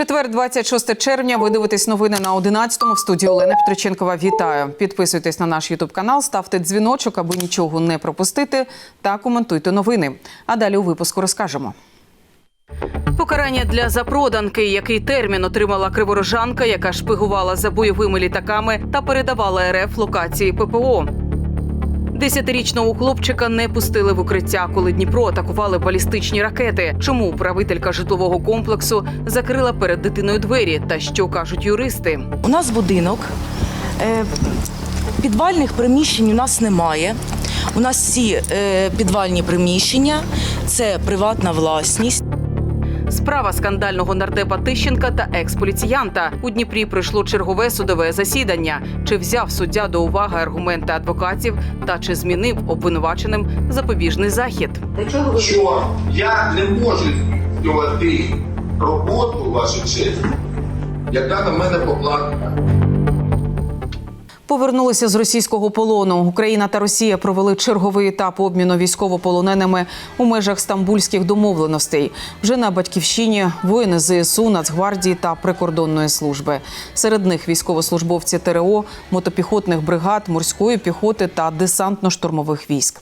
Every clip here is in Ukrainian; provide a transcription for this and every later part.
Четвер, 26 червня. Ви дивитесь новини на 11-му. В студії Олена Петриченкова. Вітаю. Підписуйтесь на наш Ютуб канал, ставте дзвіночок, аби нічого не пропустити, та коментуйте новини. А далі у випуску розкажемо. Покарання для запроданки, який термін отримала криворожанка, яка шпигувала за бойовими літаками та передавала РФ локації ППО. Десятирічного хлопчика не пустили в укриття, коли Дніпро атакували балістичні ракети. Чому управителька житлового комплексу закрила перед дитиною двері? Та що кажуть юристи? У нас будинок, е, підвальних приміщень у нас немає. У нас всі е, підвальні приміщення це приватна власність. Справа скандального нардепа Тищенка та екс-поліціянта у Дніпрі пройшло чергове судове засідання. Чи взяв суддя до уваги аргументи адвокатів та чи змінив обвинуваченим запобіжний захід? що я не можу роботу, вашу честь, яка на мене покладена. Повернулися з російського полону. Україна та Росія провели черговий етап обміну військовополоненими у межах стамбульських домовленостей. Вже на батьківщині воїни ЗСУ, Нацгвардії та прикордонної служби. Серед них військовослужбовці ТРО, мотопіхотних бригад, морської піхоти та десантно-штурмових військ.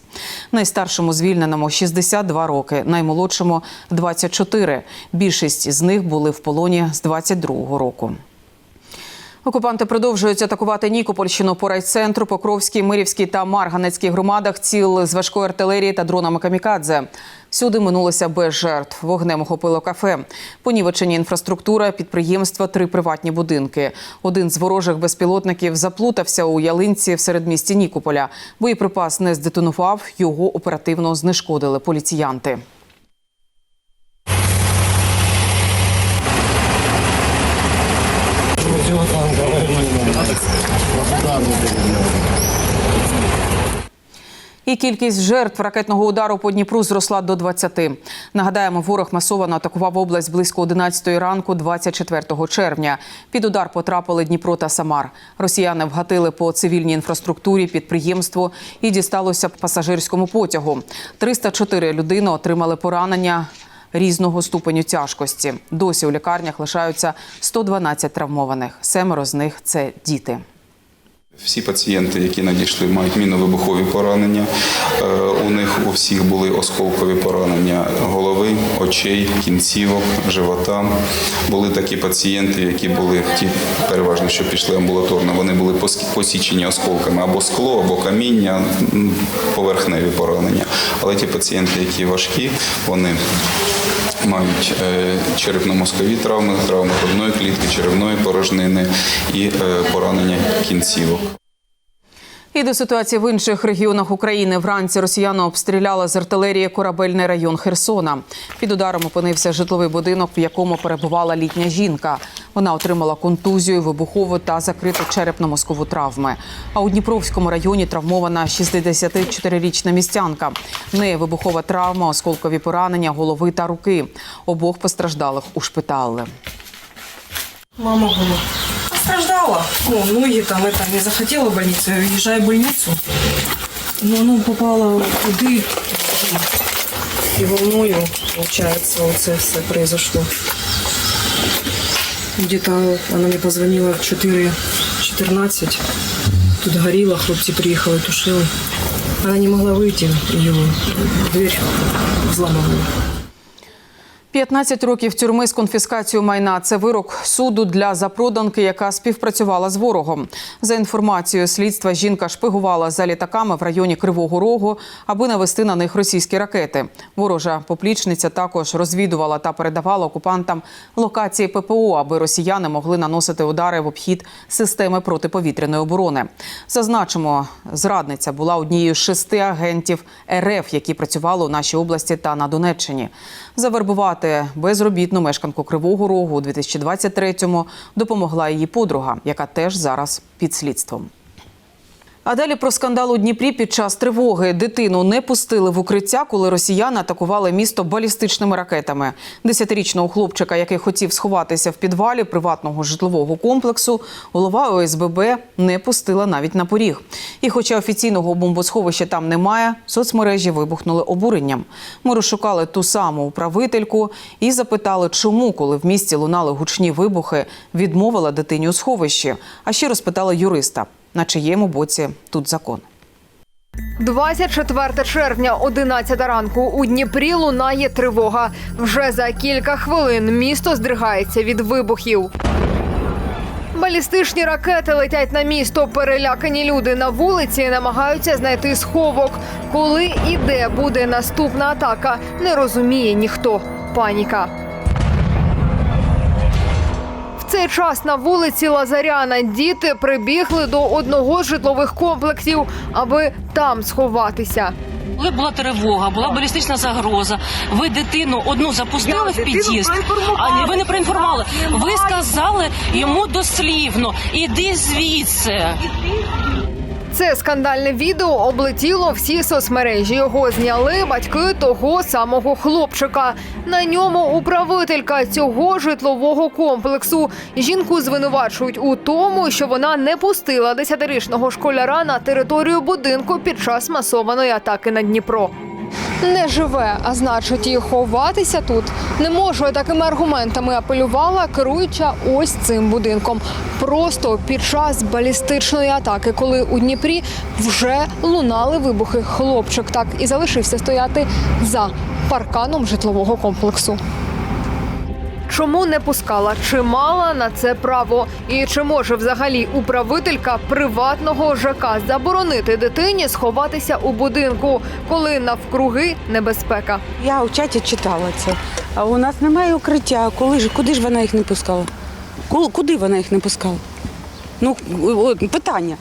Найстаршому звільненому 62 роки, наймолодшому 24. Більшість з них були в полоні з 22 року. Окупанти продовжують атакувати Нікопольщину по райцентру, Покровській, Мирівській та Марганецькій громадах. Ціл з важкої артилерії та дронами камікадзе. Всюди минулося без жертв. Вогнем охопило кафе. Понівечені інфраструктура, підприємства, три приватні будинки. Один з ворожих безпілотників заплутався у ялинці в середмісті Нікополя. Боєприпас не здетонував, його оперативно знешкодили поліціянти. І кількість жертв ракетного удару по Дніпру зросла до 20. Нагадаємо, ворог масово атакував область близько 11 ранку, 24 червня. Під удар потрапили Дніпро та Самар. Росіяни вгатили по цивільній інфраструктурі, підприємству і дісталося пасажирському потягу. 304 людини отримали поранення. Різного ступеню тяжкості досі у лікарнях лишаються 112 травмованих. Семеро з них це діти. Всі пацієнти, які надійшли, мають мінно-вибухові поранення. Е, У них у всіх були осколкові поранення голови, очей, кінцівок, живота. Були такі пацієнти, які були ті, переважно, що пішли амбулаторно. Вони були посічені осколками або скло, або каміння, поверхневі поранення. Але ті пацієнти, які важкі, вони мають е, черепно-мозкові травми, травми грудної клітки, черевної порожнини і е, поранення кінцівок. І до ситуації в інших регіонах України вранці росіяни обстріляли з артилерії корабельний район Херсона. Під ударом опинився житловий будинок, в якому перебувала літня жінка. Вона отримала контузію, вибухову та закриту черепно-мозкову травми. А у Дніпровському районі травмована 64-річна містянка. В неї вибухова травма, осколкові поранення голови та руки. Обох постраждалих ушпиталили. Мама была Постраждала. Ну, ноги там, это, не захотела в больницу. Я уезжаю в больницу. Но оно попало туды. И волною, получается, вот это все произошло. Где-то она мне позвонила в 4.14. Тут горело, хлопцы приехали, тушили. Она не могла выйти, ее дверь взламывали. 15 років тюрми з конфіскацією майна це вирок суду для запроданки, яка співпрацювала з ворогом. За інформацією слідства, жінка шпигувала за літаками в районі Кривого Рогу, аби навести на них російські ракети. Ворожа поплічниця також розвідувала та передавала окупантам локації ППО, аби росіяни могли наносити удари в обхід системи протиповітряної оборони. Зазначимо, зрадниця була однією з шести агентів РФ, які працювали у нашій області та на Донеччині. Завербувати безробітну мешканку Кривого Рогу у 2023-му допомогла її подруга, яка теж зараз під слідством. А далі про скандал у Дніпрі під час тривоги. Дитину не пустили в укриття, коли росіяни атакували місто балістичними ракетами. Десятирічного хлопчика, який хотів сховатися в підвалі приватного житлового комплексу, голова ОСББ не пустила навіть на поріг. І, хоча офіційного бомбосховища там немає, соцмережі вибухнули обуренням. Ми розшукали ту саму управительку і запитали, чому, коли в місті лунали гучні вибухи, відмовила дитині у сховищі. А ще розпитали юриста, на чиєму боці тут закон. 24 червня, 11 ранку. У Дніпрі лунає тривога. Вже за кілька хвилин місто здригається від вибухів. Балістичні ракети летять на місто. Перелякані люди на вулиці намагаються знайти сховок. Коли і де буде наступна атака, не розуміє ніхто. Паніка. Цей час на вулиці Лазаряна діти прибігли до одного з житлових комплексів, аби там сховатися. Коли була тривога, була балістична загроза. Ви дитину одну запустили в під'їзд, а ви не проінформували. Ви сказали йому дослівно, іди звідси. Це скандальне відео облетіло всі соцмережі. Його зняли батьки того самого хлопчика. На ньому управителька цього житлового комплексу. Жінку звинувачують у тому, що вона не пустила десятирічного школяра на територію будинку під час масованої атаки на Дніпро. Не живе, а значить, і ховатися тут не можу. Такими аргументами апелювала керуюча ось цим будинком. Просто під час балістичної атаки, коли у Дніпрі вже лунали вибухи, хлопчик так і залишився стояти за парканом житлового комплексу. Чому не пускала? Чи мала на це право? І чи може взагалі управителька приватного ЖК заборонити дитині сховатися у будинку, коли навкруги небезпека? Я у чаті читала це. А у нас немає укриття. Коли ж, куди ж вона їх не пускала? Куди вона їх не пускала? Ну, питання.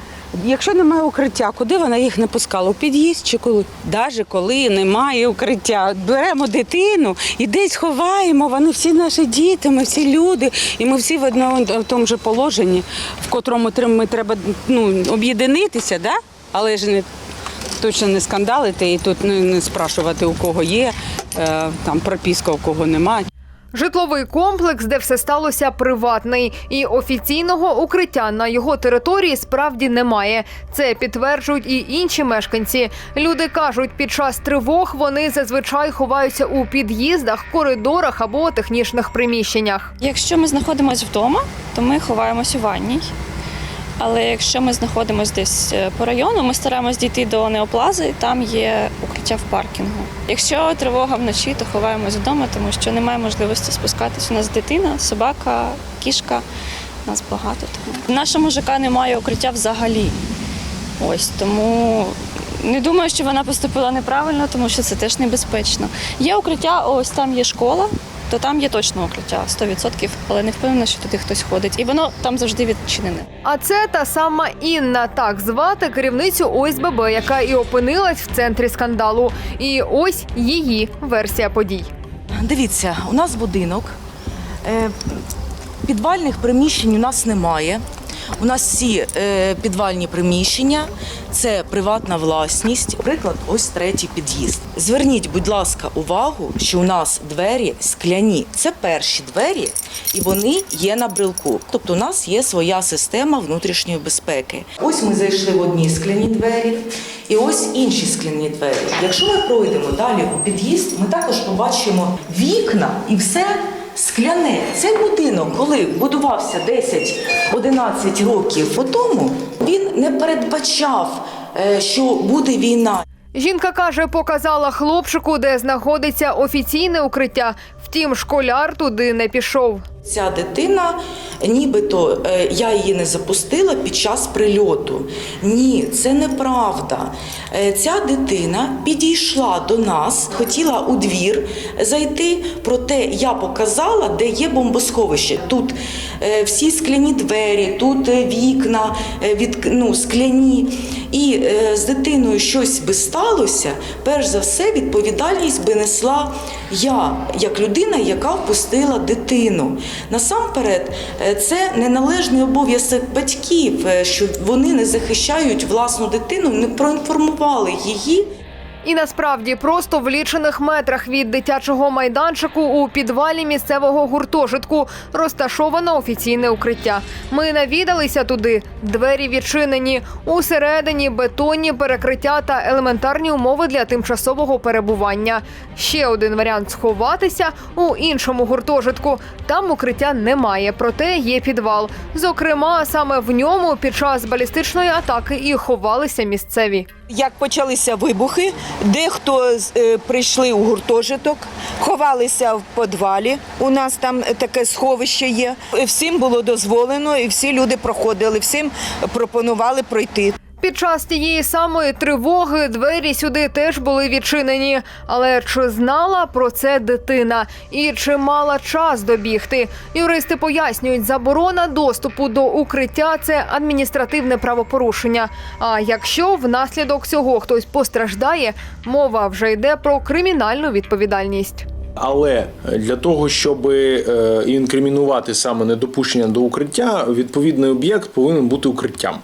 Якщо немає укриття, куди вона їх не пускала? У під'їзд чи коли? Навіть коли немає укриття, беремо дитину і десь ховаємо. Вони всі наші діти, ми всі люди, і ми всі в одному в тому ж положенні, в котрому ми треба ну, об'єднатися, да? але ж не точно не скандалити і тут не, не спрашувати, у кого є е, там прописка, у кого немає. Житловий комплекс, де все сталося, приватний, і офіційного укриття на його території справді немає. Це підтверджують і інші мешканці. Люди кажуть, під час тривог вони зазвичай ховаються у під'їздах, коридорах або технічних приміщеннях. Якщо ми знаходимося вдома, то ми ховаємося у ванній. Але якщо ми знаходимося десь е, по району, ми стараємось дійти до неоплази, там є укриття в паркінгу. Якщо тривога вночі, то ховаємось вдома, тому що немає можливості спускатися. У нас дитина, собака, кішка. Нас багато. В нашому ЖК немає укриття взагалі. Ось тому не думаю, що вона поступила неправильно, тому що це теж небезпечно. Є укриття, ось там є школа, то там є точно укриття 100%, але не впевнена, що туди хтось ходить. І воно там завжди відчинене. А це та сама Інна, так звати керівницю ОСББ, яка і опинилась в центрі скандалу. І ось її версія подій. Дивіться, у нас будинок. Е, Підвальних приміщень у нас немає. У нас всі е, підвальні приміщення це приватна власність. Приклад, ось третій під'їзд. Зверніть, будь ласка, увагу, що у нас двері скляні. Це перші двері, і вони є на брелку. Тобто, у нас є своя система внутрішньої безпеки. Ось ми зайшли в одні скляні двері, і ось інші скляні двері. Якщо ми пройдемо далі у під'їзд, ми також побачимо вікна і все скляне. Цей будинок, коли будувався 10-11 років по тому, він не передбачав, е, що буде війна. Жінка каже, показала хлопчику, де знаходиться офіційне укриття. Втім, школяр туди не пішов. Ця дитина, нібито е, я її не запустила під час прильоту. Ні, це неправда. Е, Ця дитина підійшла до нас, хотіла у двір зайти, проте я показала, де є бомбосховище. Тут е, всі скляні двері, тут вікна від, ну, скляні. І з дитиною щось би сталося, перш за все, відповідальність би несла я, як людина, яка впустила дитину. Насамперед, е, це неналежний обов'язок батьків, е, що вони не захищають власну дитину, не проінформували її. І насправді просто в лічених метрах від дитячого майданчику у підвалі місцевого гуртожитку розташовано офіційне укриття. Ми навідалися туди. Двері відчинені. Усередині бетонні перекриття та елементарні умови для тимчасового перебування. Ще один варіант сховатися у іншому гуртожитку. Там укриття немає, проте є підвал. Зокрема, саме в ньому під час балістичної атаки і ховалися місцеві. Як почалися вибухи, дехто е, прийшли у гуртожиток, ховалися в підвалі. У нас там таке сховище є. Всім було дозволено, і всі люди проходили, всім пропонували пройти. Під час тієї самої тривоги двері сюди теж були відчинені. Але чи знала про це дитина і чи мала час добігти? Юристи пояснюють, заборона доступу до укриття це адміністративне правопорушення. А якщо внаслідок цього хтось постраждає, мова вже йде про кримінальну відповідальність. Але для того, щоб е, інкримінувати саме недопущення до укриття, відповідний об'єкт повинен бути укриттям.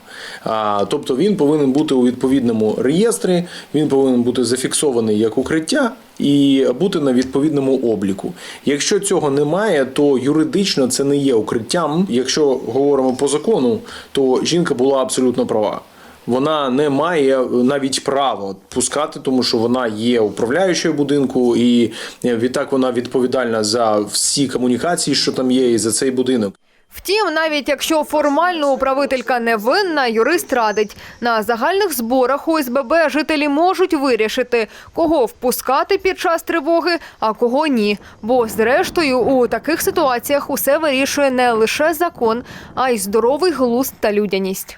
Тобто він повинен бути у відповідному реєстрі, він повинен бути зафіксований як укриття і бути на відповідному обліку. Якщо цього немає, то юридично це не є укриттям. Якщо говоримо по закону, то жінка була абсолютно права. Вона не має навіть права пускати, тому що вона є управляючою будинку, і відтак вона відповідальна за всі комунікації, що там є, і за цей будинок. Втім, навіть якщо формально управителька не винна, юрист радить на загальних зборах ОСББ жителі можуть вирішити, кого впускати під час тривоги, а кого ні. Бо, зрештою, у таких ситуаціях усе вирішує не лише закон, а й здоровий глузд та людяність.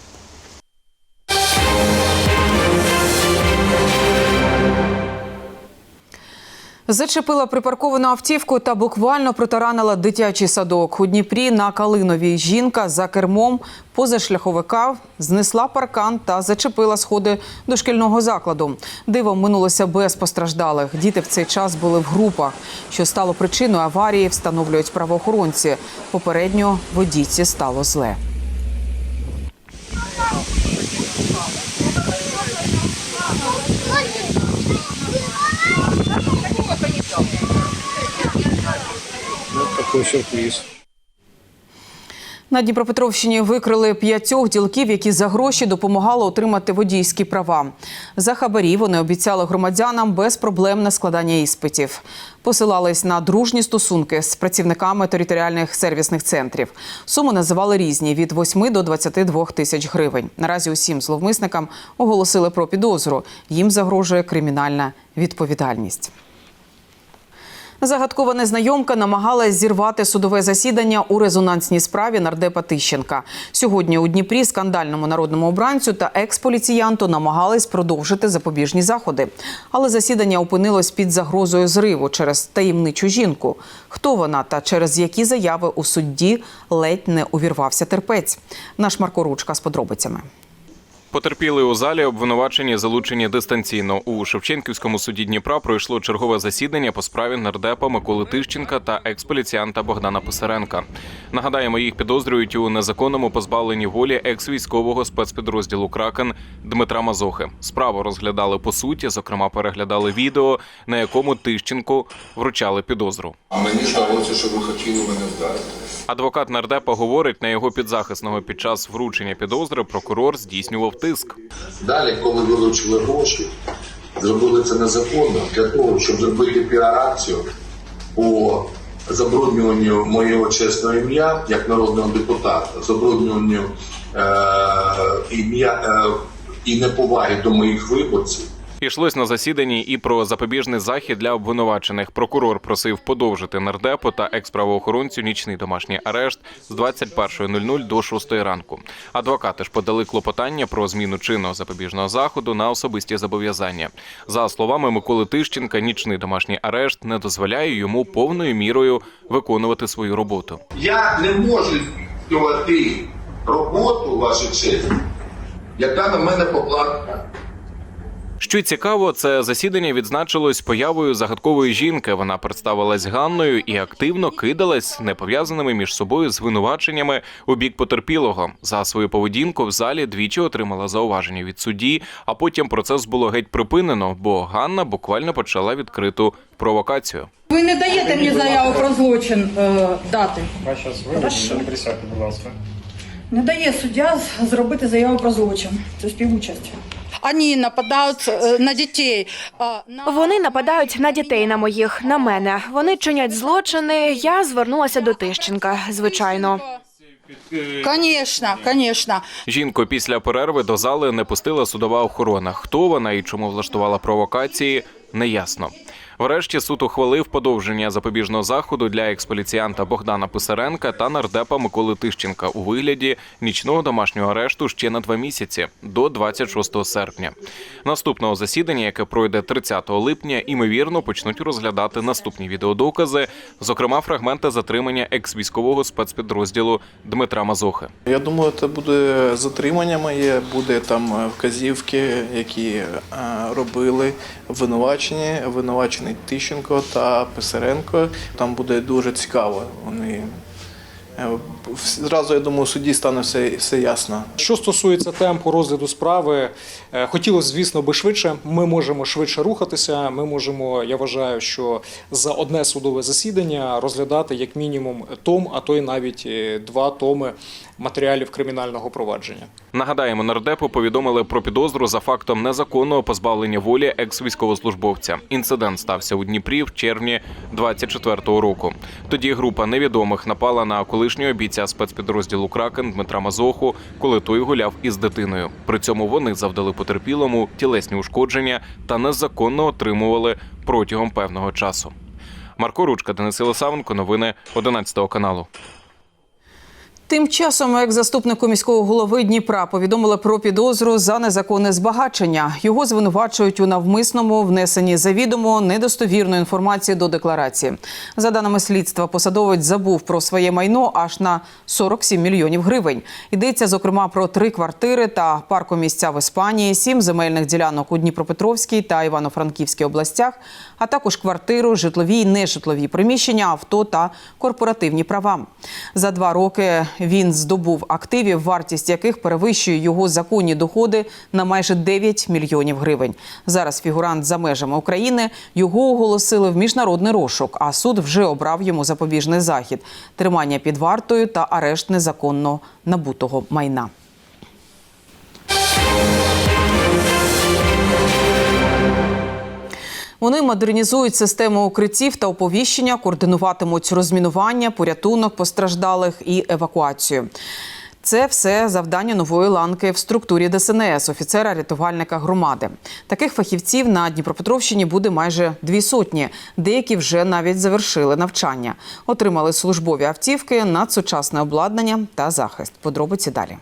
Зачепила припарковану автівку та буквально протаранила дитячий садок. У Дніпрі на Калиновій жінка за кермом позашляховика знесла паркан та зачепила сходи дошкільного закладу. Дивом минулося без постраждалих. Діти в цей час були в групах. Що стало причиною аварії, встановлюють правоохоронці. Попередньо водійці стало зле. Такий сюрприз. На Дніпропетровщині викрили п'ятьох ділків, які за гроші допомагали отримати водійські права. За хабарі вони обіцяли громадянам безпроблемне складання іспитів. Посилались на дружні стосунки з працівниками територіальних сервісних центрів. Суми називали різні від 8 до 22 тисяч гривень. Наразі усім зловмисникам оголосили про підозру. Їм загрожує кримінальна відповідальність. Загадкова незнайомка намагалась зірвати судове засідання у резонансній справі нардепа Тищенка. Сьогодні у Дніпрі скандальному народному обранцю та екс-поліціянту намагались продовжити запобіжні заходи. Але засідання опинилось під загрозою зриву через таємничу жінку. Хто вона та через які заяви у судді ледь не увірвався терпець. Наш Марко Ручка з подробицями. Потерпіли у залі обвинувачені залучені дистанційно. У Шевченківському суді Дніпра пройшло чергове засідання по справі нардепа Миколи Тищенка та експоліціянта Богдана Писаренка. Нагадаємо, їх підозрюють у незаконному позбавленні волі екс-військового спецпідрозділу Кракен Дмитра Мазохи. Справу розглядали по суті, зокрема, переглядали відео, на якому Тищенку вручали підозру. А мені здалося, що ви хотіли мене вдарити. Адвокат нардепа говорить, на його підзахисного під час вручення підозри прокурор здійснював тиск. Далі, коли вилучили гроші, зробили це незаконно для того, щоб зробити піар-акцію по забруднюванню моєго чесного ім'я як народного депутата, забруднюванню е- ім'я е- і неповаги до моїх виборців. Ішлось на засіданні і про запобіжний захід для обвинувачених. Прокурор просив подовжити нардепу та екс-правоохоронцю нічний домашній арешт з 21.00 до 6 ранку. Адвокати ж подали клопотання про зміну чинного запобіжного заходу на особисті зобов'язання. За словами Миколи Тищенка, нічний домашній арешт не дозволяє йому повною мірою виконувати свою роботу. Я не можу здійснювати роботу, ваша честь, яка на мене покладена. Що цікаво, це засідання відзначилось появою загадкової жінки. Вона представилась Ганною і активно кидалась непов'язаними між собою звинуваченнями у бік потерпілого. За свою поведінку в залі двічі отримала зауваження від судді, а потім процес було геть припинено, бо Ганна буквально почала відкриту провокацію. Ви не даєте мені заяву про злочин е, дати. Хорошо. Не присядьте, будь ласка. Не дає суддя зробити заяву про злочин. Це співучасть. Вони нападають е, на дітей. Вони нападають на дітей на моїх, на мене. Вони чинять злочини. Я звернулася до Тищенка, звичайно. Звісно, звісно. Жінку після перерви до зали не пустила судова охорона. Хто вона і чому влаштувала провокації, неясно. Врешті суд ухвалив подовження запобіжного заходу для експоліціянта Богдана Писаренка та нардепа Миколи Тищенка у вигляді нічного домашнього арешту ще на два місяці до 26 серпня. Наступного засідання, яке пройде 30 липня, імовірно почнуть розглядати наступні відеодокази, зокрема фрагменти затримання екс-військового спецпідрозділу Дмитра Мазохи. Я думаю, це буде затримання моє, буде там вказівки, які е, робили винувачені, винувачений Тищенко та Писаренко. Там буде дуже цікаво. Вони зразу, я думаю, судді стане все, все ясно. Що стосується темпу розгляду справи, е, хотілося, звісно, би швидше. Ми можемо швидше рухатися. Ми можемо, я вважаю, що за одне судове засідання розглядати як мінімум том, а то й навіть е, два томи матеріалів кримінального провадження. Нагадаємо, нардепу повідомили про підозру за фактом незаконного позбавлення волі екс-військовослужбовця. Інцидент стався у Дніпрі в червні 24-го року. Тоді група невідомих напала на колишнього бійця спецпідрозділу Кракен Дмитра Мазоху, коли той гуляв із дитиною. При цьому вони завдали потерпілому тілесні ушкодження та незаконно отримували протягом певного часу. Марко Ручка, Денис Лисавенко, новини 11 каналу. Тим часом, як заступнику міського голови Дніпра повідомили про підозру за незаконне збагачення. Його звинувачують у навмисному внесенні завідомо недостовірної інформації до декларації. За даними слідства, посадовець забув про своє майно аж на 47 мільйонів гривень. Йдеться зокрема про три квартири та паркомісця в Іспанії, сім земельних ділянок у Дніпропетровській та Івано-Франківській областях, а також квартиру, житлові й нежитлові приміщення, авто та корпоративні права. За два роки він здобув активів, вартість яких перевищує його законні доходи на майже 9 мільйонів гривень. Зараз фігурант за межами України його оголосили в міжнародний розшук, а суд вже обрав йому запобіжний захід, тримання під вартою та арешт незаконно набутого майна. Вони модернізують систему укриттів та оповіщення, координуватимуть розмінування, порятунок постраждалих і евакуацію. Це все завдання нової ланки в структурі ДСНС, офіцера рятувальника громади. Таких фахівців на Дніпропетровщині буде майже дві сотні. Деякі вже навіть завершили навчання, отримали службові автівки, надсучасне обладнання та захист. Подробиці далі.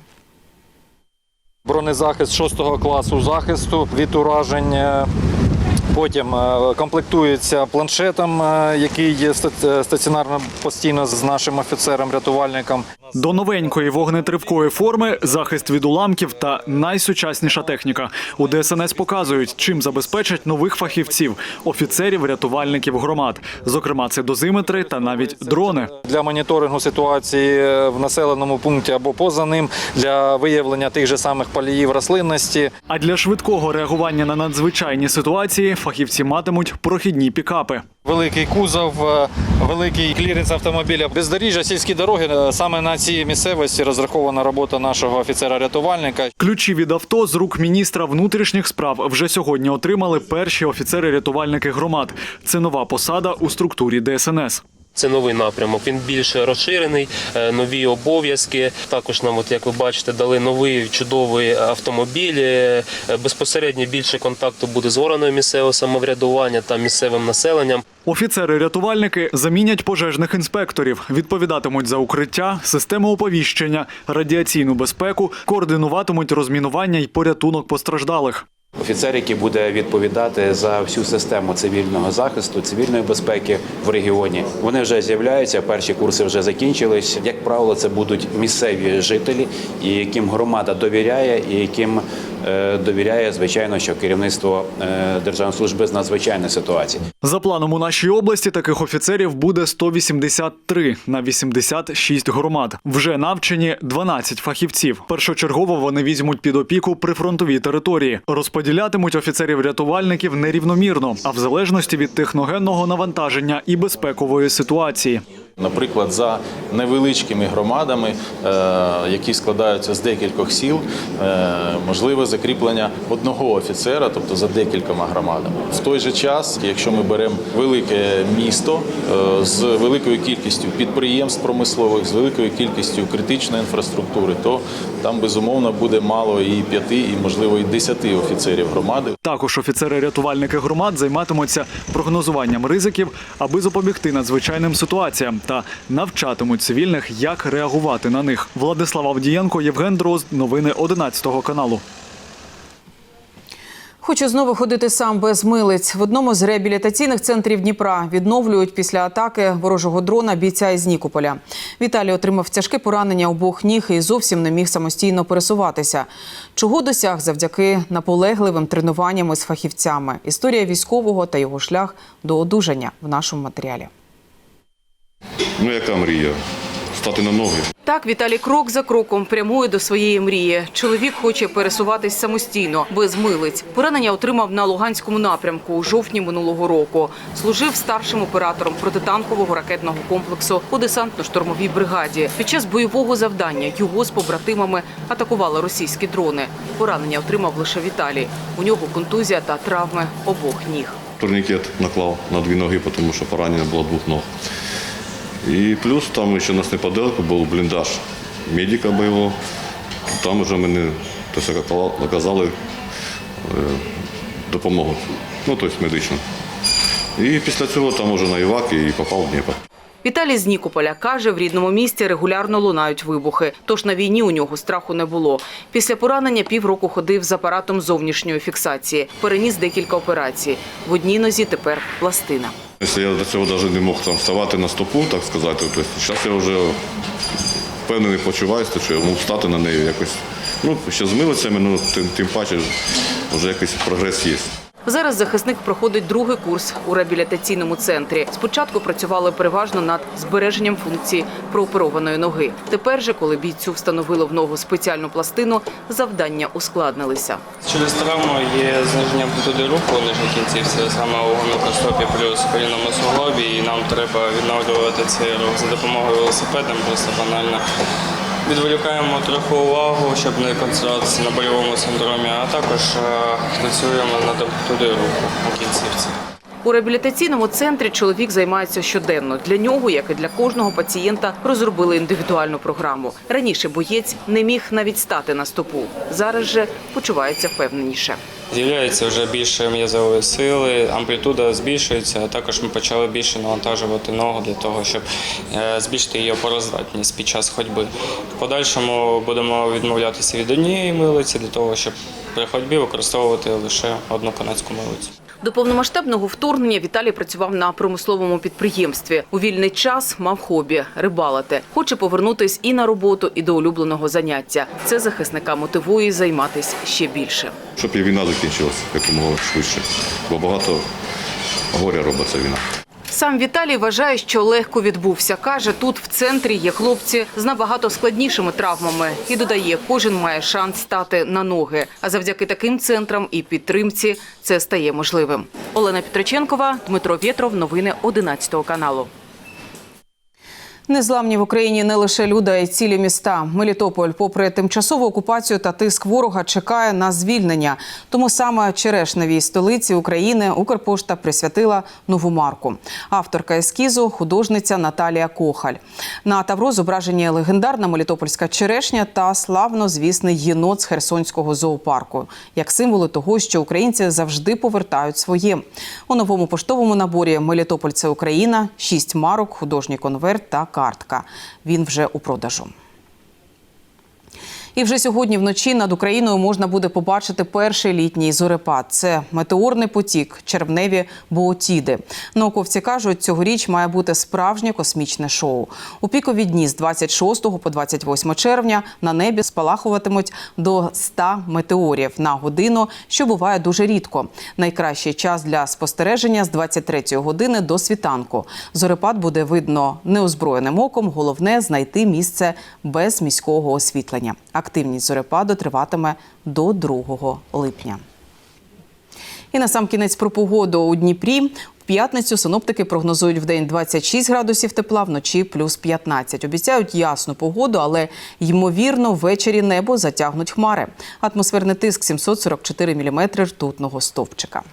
Бронезахист 6 класу захисту від уражень. Потім е, комплектується планшетом, е, який є ста- стаціонарно постійно з нашим офіцером-рятувальником. До новенької вогнетривкої форми захист від уламків та найсучасніша техніка. У ДСНС показують, чим забезпечать нових фахівців, офіцерів, рятувальників громад. Зокрема, це дозиметри та навіть дрони. Для моніторингу ситуації в населеному пункті або поза ним, для виявлення тих же самих паліїв рослинності. А для швидкого реагування на надзвичайні ситуації фахівці матимуть прохідні пікапи. Великий кузов, е, великий кліренс автомобіля, бездоріжжя, сільські дороги. Е, Саме на цій місцевості розрахована робота нашого офіцера-рятувальника. Ключі від авто з рук міністра внутрішніх справ вже сьогодні отримали перші офіцери-рятувальники громад. Це нова посада у структурі ДСНС. Це новий напрямок. Він більш розширений, е, нові обов'язки. Також нам, от як ви бачите, дали новий чудовий автомобіль. Е, Безпосередньо більше контакту буде з органами місцевого самоврядування та місцевим населенням. Офіцери-рятувальники замінять пожежних інспекторів, відповідатимуть за укриття, систему оповіщення, радіаційну безпеку, координуватимуть розмінування й порятунок постраждалих. Офіцер, який буде відповідати за всю систему цивільного захисту, цивільної безпеки в регіоні, вони вже з'являються. Перші курси вже закінчились. Як правило, це будуть місцеві жителі, і яким громада довіряє, і яким довіряє, звичайно, що керівництво е, Державної служби з надзвичайних ситуацій. За планом у нашій області таких офіцерів буде 183 на 86 громад. Вже навчені 12 фахівців. Першочергово вони візьмуть під опіку прифронтові території. Розподілятимуть офіцерів-рятувальників нерівномірно, а в залежності від техногенного навантаження і безпекової ситуації. Наприклад, за невеличкими громадами, е, які складаються з декількох сіл, е, можливе закріплення одного офіцера, тобто за декількома громадами. В той же час, якщо ми беремо велике місто е, з великою кількістю підприємств промислових, з великою кількістю критичної інфраструктури, то там безумовно буде мало і п'яти, і можливо і десяти офіцерів громади. Також офіцери-рятувальники громад займатимуться прогнозуванням ризиків, аби запобігти надзвичайним ситуаціям та навчатимуть цивільних, як реагувати на них. Владислав Авдієнко, Євген Дрозд. Новини 11 каналу. Хочу знову ходити сам без милиць. В одному з реабілітаційних центрів Дніпра відновлюють після атаки ворожого дрона бійця із Нікополя. Віталій отримав тяжке поранення обох ніг і зовсім не міг самостійно пересуватися. Чого досяг завдяки наполегливим тренуванням із фахівцями. Історія військового та його шлях до одужання в нашому матеріалі. Ну, яка мрія? Стати на ноги. Так, Віталій крок за кроком прямує до своєї мрії. Чоловік хоче пересуватись самостійно, без милиць. Поранення отримав на Луганському напрямку у жовтні минулого року. Служив старшим оператором протитанкового ракетного комплексу у десантно-штурмовій бригаді. Під час бойового завдання його з побратимами атакували російські дрони. Поранення отримав лише Віталій. У нього контузія та травми обох ніг. Турнікет наклав на дві ноги, тому що поранення було двох ног. І плюс там ще у нас неподалеку був бліндаж медика бойового. Там вже мені те, оказали е, допомогу, ну тобто медичну. І після цього там уже на Івак і попав в Дніпро. Віталій з Нікополя каже, в рідному місті регулярно лунають вибухи. Тож на війні у нього страху не було. Після поранення півроку ходив з апаратом зовнішньої фіксації. Переніс декілька операцій. В одній нозі тепер пластина. Я до цього навіть не мог там вставати на стопу, так сказати, зараз я вже впевнений почуваюся, що я можу встати на неї якось. Ну, ще з милицями, ну тим, тим паче вже якийсь прогрес є. Зараз захисник проходить другий курс у реабілітаційному центрі. Спочатку працювали переважно над збереженням функції прооперованої ноги. Тепер же, коли бійцю встановили в ногу спеціальну пластину, завдання ускладнилися. Через травму є зниження амплітуди руху у нижній кінцівці, саме у гомілкостопі плюс колінному суглобі, і нам треба відновлювати цей рух за допомогою велосипеда, просто банально. Відволікаємо трохи увагу, щоб не концентруватися на больовому синдромі, а також е, працюємо над амплітудою руху у кінцівці. У реабілітаційному центрі чоловік займається щоденно. Для нього, як і для кожного пацієнта, розробили індивідуальну програму. Раніше боєць не міг навіть стати на стопу. Зараз же почувається впевненіше. З'являється вже більше м'язової сили, амплітуда збільшується, а також ми почали більше навантажувати ногу для того, щоб е, збільшити її опороздатність під час ходьби. В подальшому будемо відмовлятися від однієї милиці для того, щоб при ходьбі використовувати лише одну канадську милицю. До повномасштабного вторгнення Віталій працював на промисловому підприємстві. У вільний час мав хобі рибалити. Хоче повернутись і на роботу, і до улюбленого заняття. Це захисника мотивує займатися ще більше. Щоб і війна закінчилася якомога швидше. Бо багато горя робить ця війна. Сам Віталій вважає, що легко відбувся. Каже, тут в центрі є хлопці з набагато складнішими травмами. І додає, кожен має шанс стати на ноги. А завдяки таким центрам і підтримці це стає можливим. Олена Петриченкова, Дмитро Вєтров. Новини 11 каналу. Незламні в Україні не лише люди, а й цілі міста. Мелітополь, попри тимчасову окупацію та тиск ворога, чекає на звільнення. Тому саме черешневій столиці України Укрпошта присвятила нову марку. Авторка ескізу художниця Наталія Кохаль. На тавро зображені легендарна мелітопольська черешня та славно звісний єнот з Херсонського зоопарку, як символи того, що українці завжди повертають своє. У новому поштовому наборі Мелітополь це Україна, шість марок, художній конверт та картка. Він вже у продажу. І вже сьогодні вночі над Україною можна буде побачити перший літній зорепад. Це метеорний потік, червневі боотіди. Науковці кажуть, цьогоріч має бути справжнє космічне шоу. У пікові дні з 26 по 28 червня на небі спалахуватимуть до 100 метеорів на годину, що буває дуже рідко. Найкращий час для спостереження з 23 години до світанку. Зорепад буде видно неозброєним оком. Головне знайти місце без міського освітлення. Активність зорепаду триватиме до 2 липня. І на сам кінець про погоду у Дніпрі. П'ятницю синоптики прогнозують в день 26 градусів тепла, вночі плюс 15. Обіцяють ясну погоду, але ймовірно ввечері небо затягнуть хмари. Атмосферний тиск 744 міліметри ртутного стовпчика.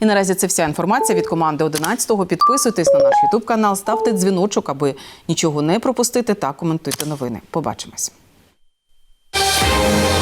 І наразі це вся інформація від команди 11-го. Підписуйтесь на наш Ютуб канал, ставте дзвіночок, аби нічого не пропустити та коментуйте новини. Побачимось. you